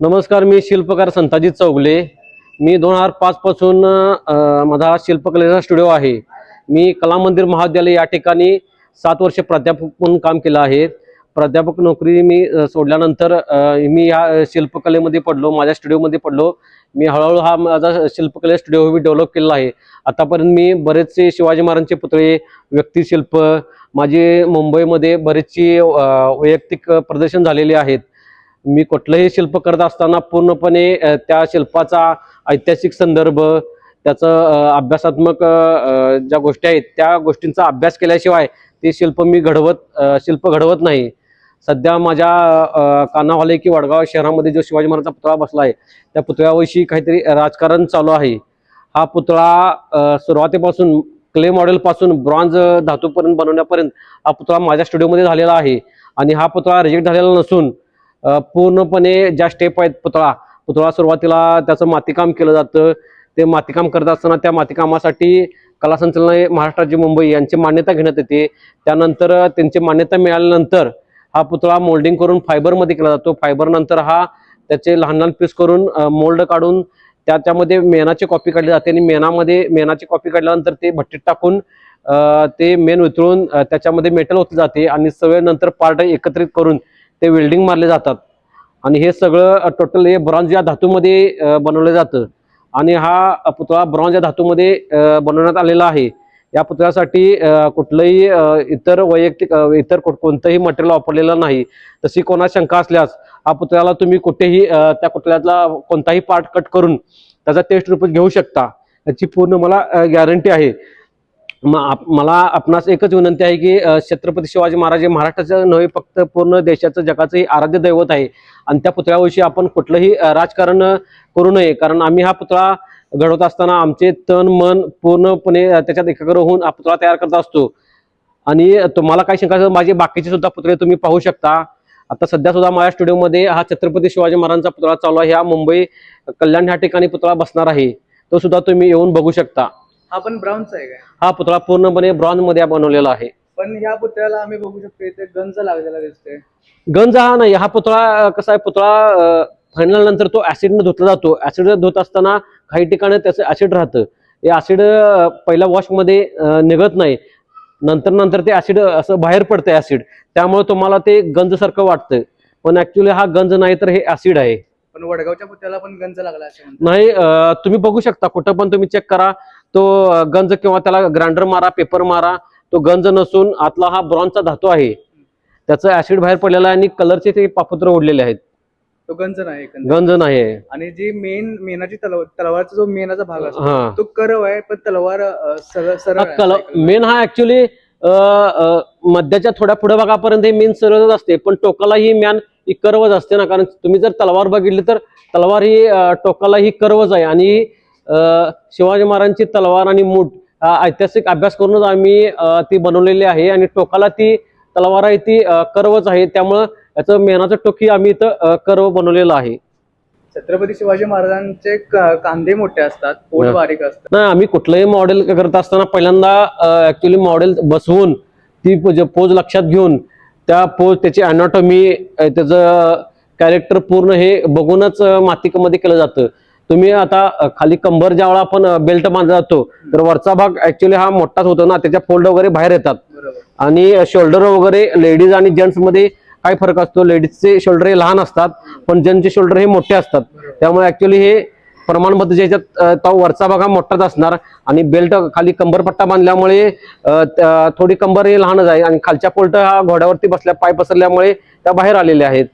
नमस्कार मी शिल्पकार संताजी चौगले. मी दोन हजार पाचपासून माझा शिल्पकलेचा स्टुडिओ आहे. मी कला मंदिर महाविद्यालय या ठिकाणी सात वर्ष प्राध्यापक म्हणून काम केलं आहे. प्राध्यापक नोकरी मी सोडल्यानंतर मी या शिल्पकलेमध्ये पडलो माझ्या स्टुडिओमध्ये पडलो. मी हळूहळू हा माझा शिल्पकले स्टुडिओ मी डेव्हलप केलेला आहे. आतापर्यंत मी बरेचसे शिवाजी महाराजांचे पुतळे व्यक्तिशिल्प माझे मुंबईमध्ये बरेचशी वैयक्तिक प्रदर्शन झालेले आहेत. मी कुठलंही शिल्प करत असताना पूर्णपणे त्या शिल्पाचा ऐतिहासिक संदर्भ त्याचं अभ्यासात्मक ज्या गोष्टी आहेत त्या गोष्टींचा अभ्यास केल्याशिवाय ते शिल्प मी घडवत शिल्प घडवत नाही. सध्या माझ्या कानावाले की वडगाव शहरामध्ये जो शिवाजी महाराजांचा पुतळा बसला आहे त्या पुतळ्याविषयी काहीतरी राजकारण चालू आहे. हा पुतळा सुरुवातीपासून क्ले मॉडेलपासून ब्रॉन्झ धातूपर्यंत बनवण्यापर्यंत हा पुतळा माझ्या स्टुडिओमध्ये झालेला आहे. आणि हा पुतळा रिजेक्ट झालेला नसून पूर्णपणे ज्या स्टेप आहेत पुतळा पुतळा सुरुवातीला त्याचं मातीकाम केलं जातं. ते मातीकाम करत असताना त्या मातीकामासाठी कला संचलन महाराष्ट्र राज्य मुंबई यांची मान्यता घेण्यात येते. त्यानंतर त्यांची मान्यता मिळाल्यानंतर हा पुतळा मोल्डिंग करून फायबरमध्ये केला जातो. फायबर नंतर हा त्याचे लहान लहान पीस करून मोल्ड काढून त्याच्यामध्ये मेणाची कॉपी काढली जाते आणि मेणामध्ये मेणाची कॉपी काढल्यानंतर ते भट्टीत टाकून ते मेन वितळून त्याच्यामध्ये मेटल ओतले जाते आणि सगळे नंतर पार्ट एकत्रित करून ते वेल्डिंग मारले जातात. आणि हे सगळं टोटल हे ब्रॉन्झ या धातूमध्ये बनवलं जातं. आणि हा पुतळा ब्रॉन्झ या धातूमध्ये बनवण्यात आलेला आहे. या पुतळ्यासाठी कुठलंही इतर वैयक्तिक इतर कोणतंही मटेरियल वापरलेलं नाही. तशी कोणा शंका असल्यास हा पुतळ्याला तुम्ही कुठेही त्या पुतळ्यातला कोणताही पार्ट कट करून त्याचा टेस्ट रूप घेऊ शकता. याची पूर्ण मला गॅरंटी आहे. मला आपणास एकच विनंती आहे की छत्रपती शिवाजी महाराज हे महाराष्ट्राचं नव्हे फक्त पूर्ण देशाचं जगाचंही आराध्य दैवत आहे. आणि त्या पुतळ्याविषयी आपण कुठलंही राजकारण करू नये. कारण आम्ही हा पुतळा घडवत असताना आमचे तन मन पूर्णपणे त्याच्यात एकाग्र होऊन हा पुतळा तयार करत असतो. आणि तुम्हाला काय शंका माझे बाकीचे सुद्धा पुतळे तुम्ही पाहू शकता. आता सध्या सुद्धा माझ्या स्टुडिओमध्ये हा छत्रपती शिवाजी महाराजांचा पुतळा चालू आहे. हा मुंबई कल्याण ह्या ठिकाणी पुतळा बसणार आहे. तो सुद्धा तुम्ही येऊन बघू शकता. हा पण ब्राऊनचा आहे काय? हा पुतळा पूर्णपणे ब्रॉन्झमध्ये बनवलेला आहे. पण ह्या पुतळ्याला आम्ही बघू शकतो इथे गंज लागलेला दिसतोय. गंज हा नाही हा पुतळा कसा आहे पुतळा फायनल नंतर तो ऍसिडनं धुतला जातो. ऍसिड धुत असताना काही ठिकाणी त्याचं ऍसिड राहतं. हे ऍसिड पहिल्या वॉशमध्ये निघत नाही. नंतर नंतर ते ऍसिड असं बाहेर पडतं ऍसिड त्यामुळे तुम्हाला ते गंज सारखं वाटतं. पण ऍक्च्युली हा गंज नाही तर हे ऍसिड आहे. पण वडगावच्या पुतळ्याला पण गंज लागला असं म्हणतात नाही अं, तुम्ही बघू शकता. कुठं पण तुम्ही चेक करा. तो गंज किंवा त्याला ग्राइंडर मारा पेपर मारा तो गंज नसून आतला हा ब्रॉन्झचा धातू आहे त्याचं ऍसिड बाहेर पडलेलं आहे आणि कलरचे ते पापुत्र उडलेले आहेत तो गंज नाही एकंदरीत. गंज नाही आहे आणि जी मेन मेनाची तलवार तलवारचा जो मेनाचा भाग असतो हा तो करव आहे पण तलवार अं, सरळ सरळ आहे. कल मेन हा ऍक्च्युली मध्याच्या थोड्या पुढे भागापर्यंत हे मेन सरळच असते पण टोकाला ही मॅन ही कर्वच असते ना कारण तुम्ही जर तलवार बघितली तर तलवार ही अं, टोकाला ही कर्वच आहे आणि शिवाजी महाराजांची तलवार आणि मूठ ऐतिहासिक अभ्यास करूनच आम्ही ती बनवलेली आहे आणि टोकाला ती तलवार आहे ती कर्वच आहे. त्यामुळं याचं मेनाचं टोक आम्ही इथं कर्व बनवलेलं आहे. छत्रपती शिवाजी महाराजांचे कांदे मोठे असतात पोट. बारीक असतात नाही आम्ही कुठलंही मॉडेल करत असताना पहिल्यांदा ऍक्च्युली मॉडेल बसवून ती पोज लक्षात घेऊन त्या पोज त्याची अनॉटॉमी त्याचं कॅरेक्टर पूर्ण हे बघूनच मातीमध्ये केलं जातं. तुम्ही आता खाली कंबर ज्यावेळा आपण बेल्ट बांधला जातो तर वरचा भाग ऍक्च्युली हा मोठाच होतो ना त्याच्या फोल्ड वगैरे बाहेर येतात. आणि शोल्डर वगैरे लेडीज आणि जेंट्समध्ये काय फरक असतो? लेडीजचे शोल्डर हे लहान असतात पण जेंट्सचे शोल्डर हे मोठे असतात. त्यामुळे ऍक्च्युली हे प्रमाणबद्ध ज्याच्यात तो वरचा भाग हा मोठाच असणार आणि बेल्ट खाली कंबरपट्टा बांधल्यामुळे थोडी कंबर ही लहानच आहे आणि खालच्या पोल्ट हा घोड्यावरती बसल्या पाय पसरल्यामुळे त्या बाहेर आलेल्या आहेत.